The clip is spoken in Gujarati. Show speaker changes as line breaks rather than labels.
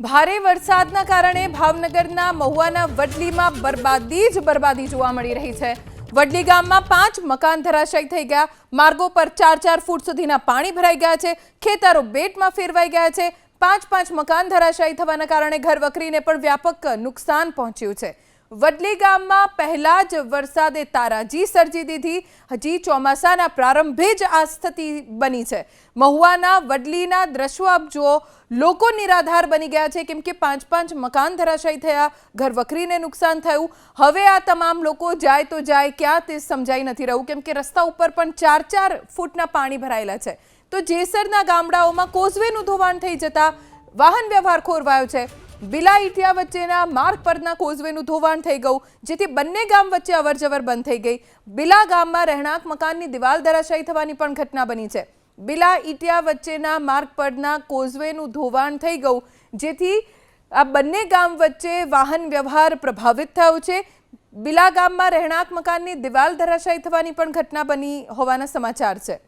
ભારે વરસાદના કારણે ભાવનગરના મહુવાના વડલીમાં બરબાદી જ બરબાદી જોવા મળી રહી છે. વડલી ગામમાં પાંચ મકાન ધરાશાયી થઈ ગયા. માર્ગો પર ચાર ચાર ફૂટ સુધીના પાણી ભરાઈ ગયા છે. ખેતરો બેટમાં ફેરવાઈ ગયા છે. પાંચ પાંચ મકાન ધરાશાયી થવાના કારણે ઘર વકરીને પણ વ્યાપક નુકસાન પહોંચ્યું છે. વડલી ગામમાં પહેલા જ વરસાદે તારાજી સર્જી દીધી. હજી ચોમાસાના પ્રારંભે જ આ સ્થિતિ બની છે. મહુવાના વડલીના દ્રશ્યો આપ જુઓ. લોકો નિરાધાર બની ગયા છે. કેમ કે પાંચ પાંચ મકાન ધરાશાયી થયા. ઘર વખરીને નુકસાન થયું. હવે આ તમામ લોકો જાય તો જાય, ક્યાં તે સમજાઈ નથી રહ્યું. કેમ કે રસ્તા ઉપર પણ ચાર ચાર ફૂટના પાણી ભરાયેલા છે. તો જેસરના ગામડાઓમાં કોઝવેનું ધોવાણ થઈ જતા વાહન વ્યવહાર ખોરવાયો છે. બિલા ઇટિયા વચ્ચેના માર્ગ પરના કોઝવેનું ધોવાણ થઈ ગયું, જેથી બંને ગામ વચ્ચે અવરજવર બંધ થઈ ગઈ. બિલા ગામમાં રહેણાંક મકાનની દિવાલ ધરાશાયી થવાની પણ ઘટના બની છે. બિલા ઇટિયા વચ્ચેના માર્ગ પરના કોઝવેનું ધોવાણ થઈ ગયું, જેથી આ બંને ગામ વચ્ચે વાહન વ્યવહાર પ્રભાવિત થયો છે. બિલા ગામમાં રહેણાંક મકાનની દિવાલ ધરાશાયી થવાની પણ ઘટના બની હોવાના સમાચાર છે.